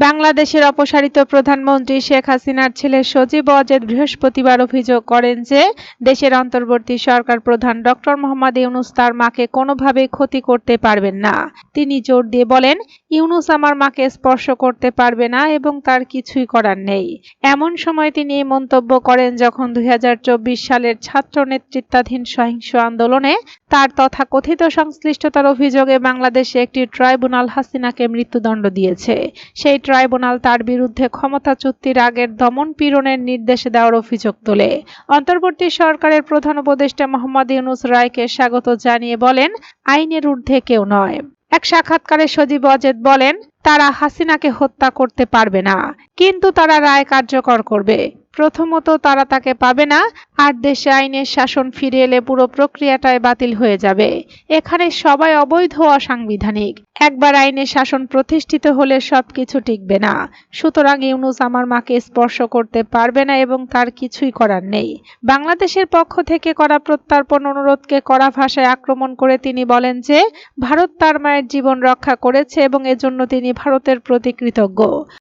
বাংলাদেশের অপসারিত প্রধানমন্ত্রী শেখ হাসিনার ছেলে সজীব ওয়াজেদ বৃহস্পতিবার অভিযোগ করেন যে, দেশের অন্তর্বর্তী সরকার প্রধান ডক্টর মোহাম্মদ ইউনুস তার মাকে কোনোভাবেই ক্ষতি করতে পারবেন না। তিনি জোর দিয়ে বলেন, ইউনুস আমার মাকে স্পর্শ করতে পারবে না এবং তার কিছুই করার নেই। এমন সময় তিনি এই মন্তব্য করেন যখন দুই হাজার চব্বিশ সালের ছাত্র নেতৃত্বাধীন সহিংস আন্দোলনে তার তথাকথিত সংশ্লিষ্টতার অভিযোগে বাংলাদেশে একটি ট্রাইব্যুনাল হাসিনাকে মৃত্যুদণ্ড দিয়েছে। সেই ট্রাইব্যুনাল তার বিরুদ্ধে ক্ষমতা চুক্তির আগের দমন পীড়নের নির্দেশ দেওয়ার অভিযোগ তোলে। অন্তর্বর্তী সরকারের প্রধান উপদেষ্টা মোহাম্মদ ইউনুস রায়কে স্বাগত জানিয়ে বলেন, আইনের ঊর্ধ্বে কেউ নয়। এক সাক্ষাৎকারে সজীব অজেদ বলেন, তারা হাসিনাকে হত্যা করতে পারবে না, কিন্তু তারা রায় কার্যকর করবে। প্রথমত তারা তাকে পাবে না আর দেশে আইনের শাসন ফিরে এলে পুরো প্রক্রিয়াটাই বাতিল হয়ে যাবে। এখানে সবাই অবৈধ অসাংবিধানিক। একবার আইনের শাসন প্রতিষ্ঠিত হলে সবকিছু টিকবে না। সুতরাং ইউনুস আমার মাকে স্পর্শ করতে পারবে না এবং তার কিছুই করার নেই। বাংলাদেশের পক্ষ থেকে করা প্রত্যার্পণ অনুরোধকে কড়া ভাষায় আক্রমণ করে তিনি বলেন যে, ভারত তার মায়ের জীবন রক্ষা করেছে এবং এজন্য তিনি ভারতের প্রতি কৃতজ্ঞ।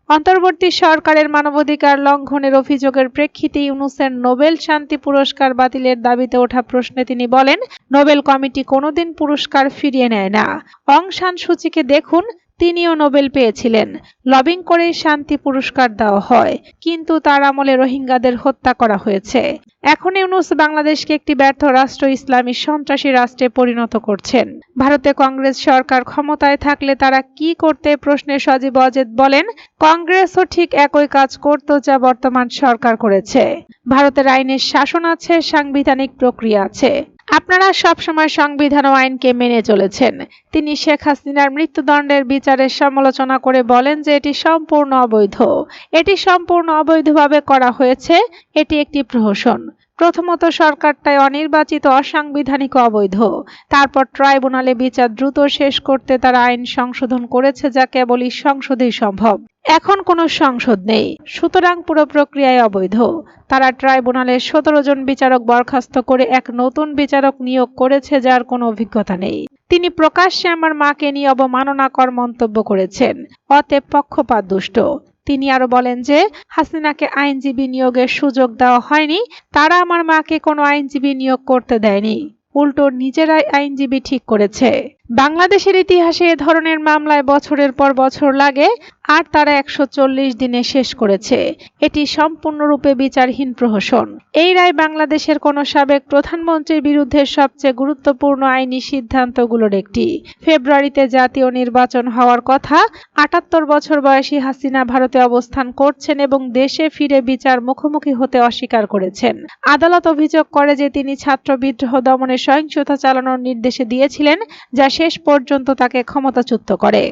অন্তর্বর্তী সরকারের মানবাধিকার লঙ্ঘনের অভিযোগের প্রেক্ষিতে ইউনুসের নোবেল শান্তি পুরস্কার বাতিলের দাবিতে ওঠা প্রশ্নে তিনি বলেন, নোবেল কমিটি কোনোদিন পুরস্কার ফিরিয়ে নেয় না। অং সান সূচিকে দেখুন, তিনিও নোবেল পেয়েছিলেন। লবিং করে শান্তি পুরস্কার দেওয়া হয়। কিন্তু তার আমলে রোহিঙ্গাদের হত্যা করা হয়েছে। এখন ইউনুস বাংলাদেশকে একটি ব্যর্থ রাষ্ট্র, ইসলামী সন্ত্রাসী রাষ্ট্রে পরিণত করছেন। ভারতে কংগ্রেস সরকার ক্ষমতায় থাকলে তারা কি করতে প্রশ্নে সজীব অজেদ বলেন, কংগ্রেসও ঠিক একই কাজ করত যা বর্তমান সরকার করেছে। ভারতের আইনের শাসন আছে, সাংবিধানিক প্রক্রিয়া আছে। আপনারা সবসময় সংবিধান ও আইনকে মেনে চলেছেন। তিনি শেখ হাসিনার মৃত্যুদণ্ডের বিচারের সমালোচনা করে বলেন যে এটি সম্পূর্ণ অবৈধ। এটি সম্পূর্ণ অবৈধভাবে করা হয়েছে। এটি একটি প্রহসন। প্রথমত সরকারটাই অনির্বাচিত অসাংবিধানিক অবৈধ। তারপর ট্রাইব্যুনালে বিচার দ্রুত শেষ করতে তারা আইন সংশোধন করেছে যা কেবলই সংসদেই সম্ভব। এখন কোনো সংসদ নেই। সুতরাং পুরো প্রক্রিয়ায় অবৈধ। তারা ট্রাইব্যুনালের সতেরো জন বিচারক বরখাস্ত করে এক নতুন বিচারক নিয়োগ করেছে যার কোনো অভিজ্ঞতা নেই। তিনি প্রকাশ্যে আমার মাকে নিয়ে অবমাননাকর মন্তব্য করেছেন। অতএব পক্ষপাত দুষ্ট তিনি আরও বলেন যে, হাসিনাকে আইনজীবী নিয়োগের সুযোগ দেওয়া হয়নি, তারা আমার মাকে কোনো আইনজীবী নিয়োগ করতে দেয়নি। উল্টো নিজেরাই আইনজীবী ঠিক করেছে। বাংলাদেশের ইতিহাসে এ ধরনের মামলায় বছরের পর বছর লাগে, আর তারা একশো চল্লিশ দিনে শেষ করেছে। এটি সম্পূর্ণরূপে বিচারহীন প্রহসন। এই রায় বাংলাদেশের কোনো সাবেক প্রধানমন্ত্রীর বিরুদ্ধে সবচেয়ে গুরুত্বপূর্ণ আইনি সিদ্ধান্তগুলোর একটি। ফেব্রুয়ারিতে জাতীয় নির্বাচন হওয়ার কথা, আটাত্তর বছর বয়সী হাসিনা ভারতে অবস্থান করছেন এবং দেশে ফিরে বিচার মুখোমুখি হতে অস্বীকার করেছেন। আদালত অভিযোগ করে যে তিনি ছাত্র বিদ্রোহ দমনে সহিংসতা চালানোর নির্দেশে দিয়েছিলেন, যা শেষ পর্যন্ত তাকে ক্ষমতাচ্যুত করে।